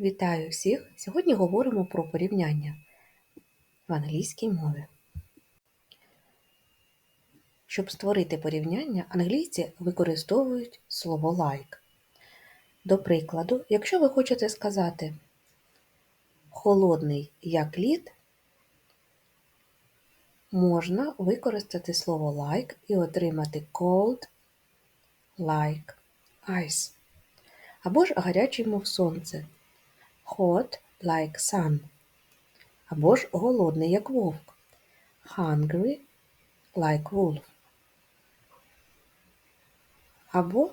Вітаю всіх! Сьогодні говоримо про порівняння в англійській мові. Щоб створити порівняння, англійці використовують слово like. До прикладу, якщо ви хочете сказати холодний як лід, можна використати слово like і отримати cold like ice. Або ж гарячий, мов сонце hot like sun. Або ж голодний, як вовк. Hungry like wolf. Або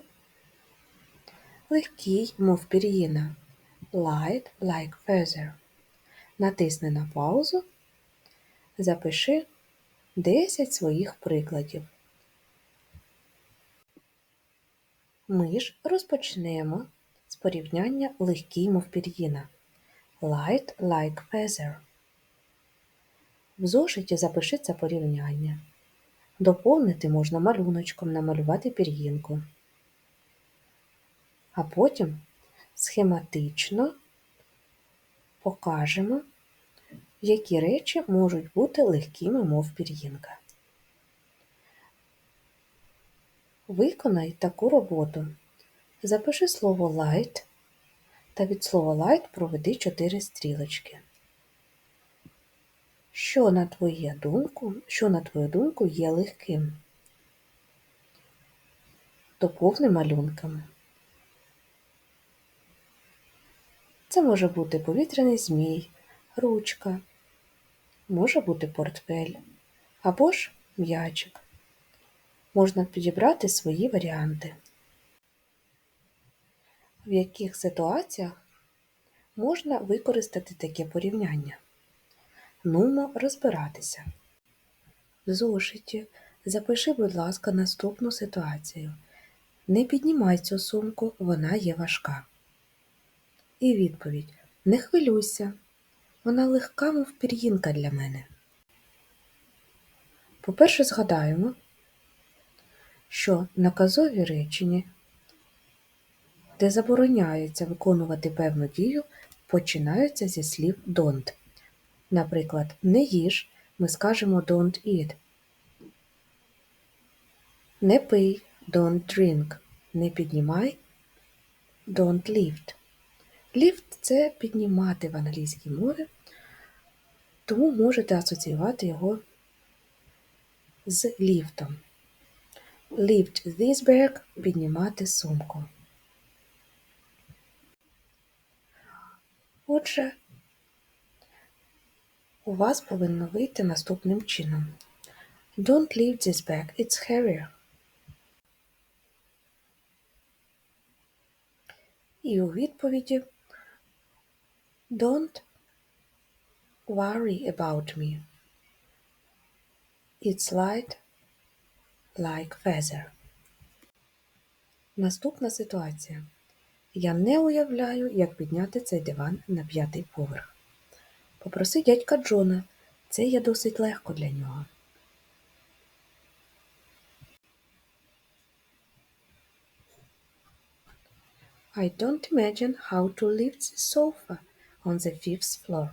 легкий, мов пір'їна. Light like feather. Натисни на паузу. Запиши 10 своїх прикладів. Ми ж розпочнемо порівняння легкий, мов пір'їна. Light like feather. В зошиті запиши це порівняння. Доповнити можна малюночком намалювати пір'їнку. А потім схематично покажемо, які речі можуть бути легкими, мов пір'їнка. Виконай таку роботу. Запиши слово light та від слова light проведи чотири стрілочки. Що на твою думку, що на твою думку є легким? Доповни малюнками. Це може бути повітряний змій, ручка, може бути портфель або ж м'ячик. Можна підібрати свої варіанти в яких ситуаціях можна використати таке порівняння. Нумо розбиратися. В зошиті запиши, будь ласка, наступну ситуацію. Не піднімай цю сумку, вона є важка. І відповідь Не хвилюйся, вона легка, мов пір'їнка для мене. По-перше, згадаємо, що наказові речення де забороняється виконувати певну дію, починаються зі слів don't. Наприклад, не їж ми скажемо don't eat. Не пий don't drink. Не піднімай don't lift. Lift – це піднімати в англійській мові, тому можете асоціювати його з ліфтом. Lift this bag – піднімати сумку. Отже, у вас повинно вийти наступним чином. Don't leave this bag, it's heavier. І у відповіді Don't worry about me. It's light like feather. Наступна ситуація. Я не уявляю, як підняти цей диван на п'ятий поверх. Попроси дядька Джона, це є досить легко для нього. I don't imagine how to lift the sofa on the fifth floor.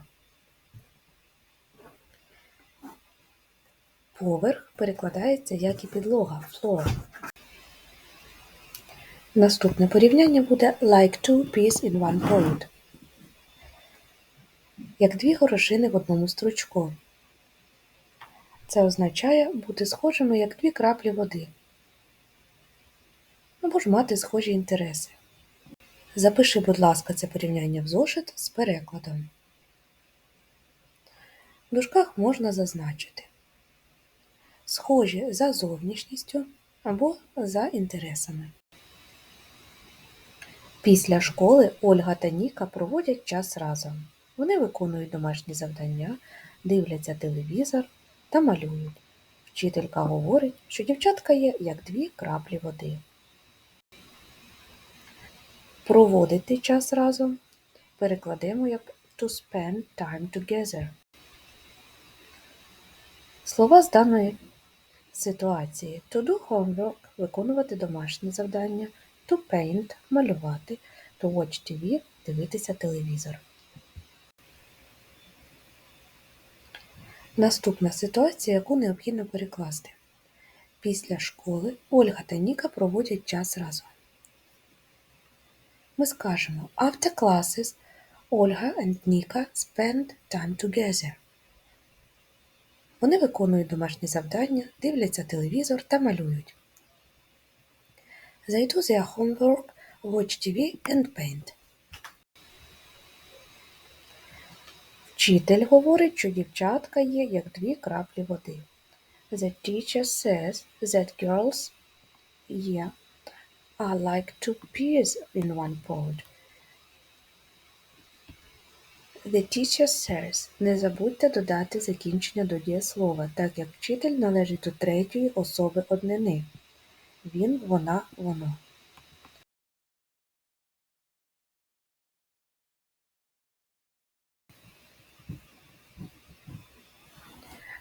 Поверх перекладається як і підлога floor. Наступне порівняння буде like two peas in one pod. Як дві горошини в одному стручку. Це означає бути схожими як дві краплі води. Або ж мати схожі інтереси. Запиши, будь ласка, це порівняння в зошит з перекладом. В дужках можна зазначити схожі за зовнішністю або за інтересами. Після школи Ольга та Ніка проводять час разом. Вони виконують домашні завдання, дивляться телевізор та малюють. Вчителька говорить, що дівчатка є як дві краплі води. Проводити час разом перекладемо як to spend time together. Слова з даної ситуації to do homework виконувати домашні завдання to paint малювати, to watch TV дивитися телевізор. Наступна ситуація, яку необхідно перекласти. Після школи Ольга та Ніка проводять час разом. Ми скажемо After classes, Olga and Nika spend time together. Вони виконують домашні завдання, дивляться телевізор та малюють. They do their homework, watch TV and paint. Вчитель говорить, що дівчатка є як дві краплі води. The teacher says that girls yeah, are like two peas in one pot. The teacher says не забудьте додати закінчення до дієслова, так як вчитель належить до третьої особи однини. Він, вона, воно.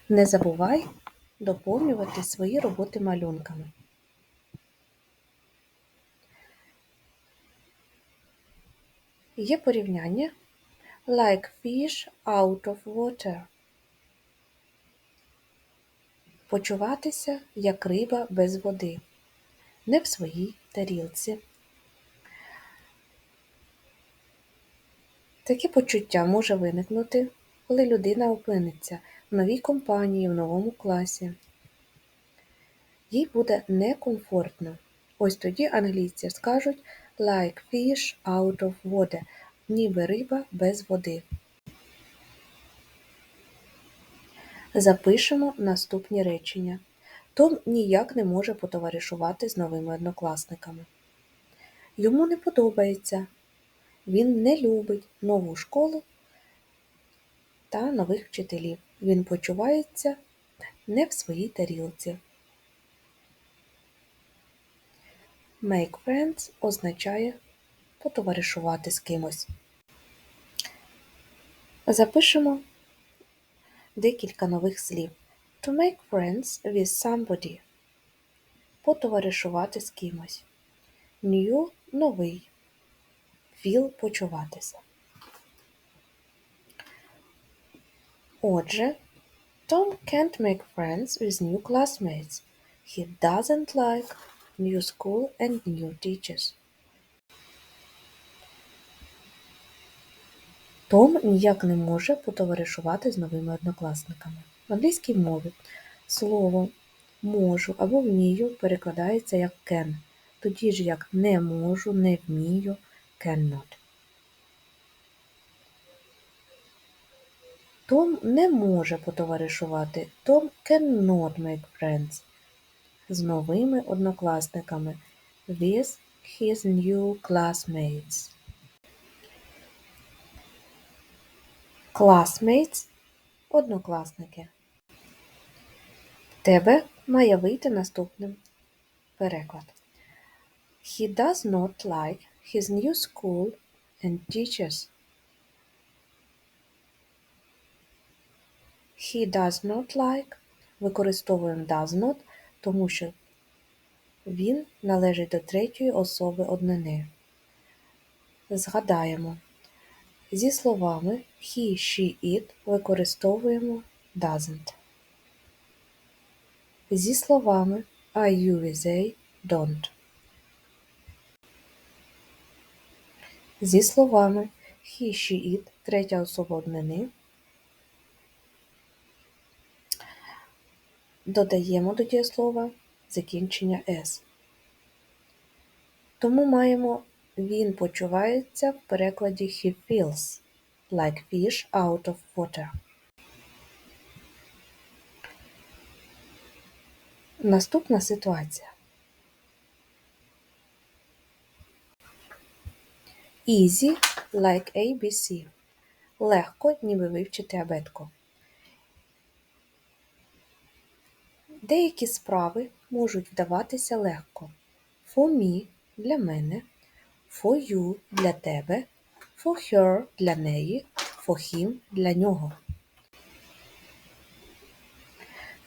Не забувай доповнювати свої роботи малюнками. Є порівняння like fish out of water. Почуватися як риба без води, не в своїй тарілці. Таке почуття може виникнути, коли людина опиниться в новій компанії, в новому класі. Їй буде некомфортно. Ось тоді англійці скажуть like fish out of water, ніби риба без води. Запишемо наступні речення. Том ніяк не може потоваришувати з новими однокласниками. Йому не подобається. Він не любить нову школу та нових вчителів. Він почувається не в своїй тарілці. Make friends означає потоваришувати з кимось. Запишемо декілька нових слів. To make friends with somebody. Потоваришувати з кимось. New – новий. Feel – почуватися. Отже, Tom can't make friends with new classmates. He doesn't like new school and new teachers. Том ніяк не може потоваришувати з новими однокласниками. В англійській мові слово можу або вмію перекладається як can, тоді ж як не можу, не вмію cannot. Том не може потоваришувати. Том cannot make friends з новими однокласниками with his new classmates. Classmates – однокласники. Тебе має вийти наступним переклад. He does not like his new school and teachers. He does not like. Використовуємо does not, тому що він належить до третьої особи однини. Згадаємо. Зі словами he, she, it використовуємо doesn't. Зі словами I, you, they don't. Зі словами he, she, it третя особа однини додаємо до дієслова закінчення s. Тому маємо він почувається в перекладі he feels like fish out of water. Наступна ситуація. Easy like ABC. Легко, ніби вивчити абетку. Деякі справи можуть вдаватися легко. For me – для мене, for you – для тебе, for her – для неї, for him – для нього.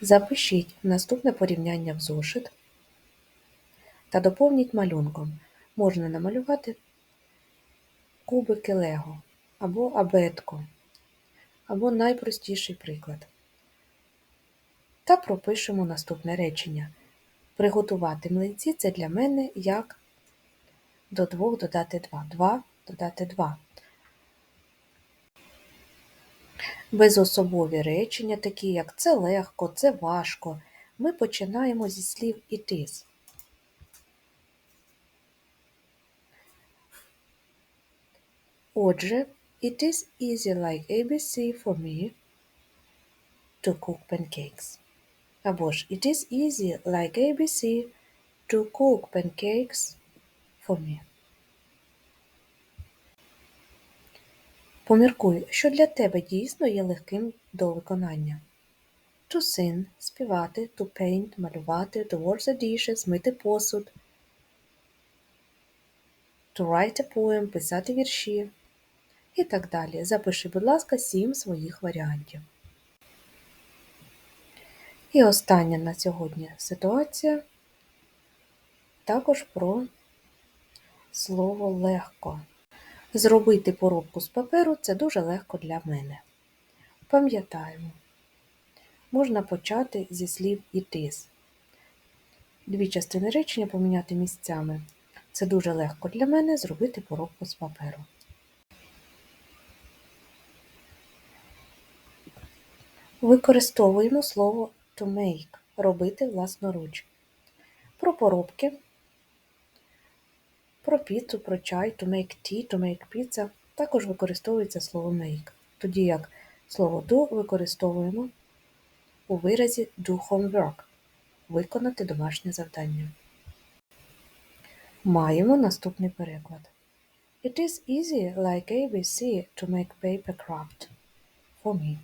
Запишіть наступне порівняння в зошит та доповніть малюнком. Можна намалювати кубики Лего або абетку, або найпростіший приклад. Та пропишемо наступне речення. Приготувати млинці це для мене як до 2 додати 2. 2 додати 2. Безособові речення, такі як це легко, це важко, ми починаємо зі слів it is. Отже, it is easy like ABC for me to cook pancakes. Або ж it is easy like ABC to cook pancakes for me. Поміркуй, що для тебе дійсно є легким до виконання. To sing – співати, to paint – малювати, to wash the dishes – мити посуд, to write a poem – писати вірші і так далі. Запиши, будь ласка, сім своїх варіантів. І остання на сьогодні ситуація також про слово легко. Зробити поробку з паперу це дуже легко для мене. Пам'ятаємо, можна почати зі слів is. Дві частини речення поміняти місцями. Це дуже легко для мене зробити поробку з паперу. Використовуємо слово to make робити власноруч. Про поробки, про піцу, про чай, to make tea, to make pizza також використовується слово make, тоді як слово do використовуємо у виразі do homework виконати домашнє завдання. Маємо наступний переклад. It is easy like ABC to make paper craft for me.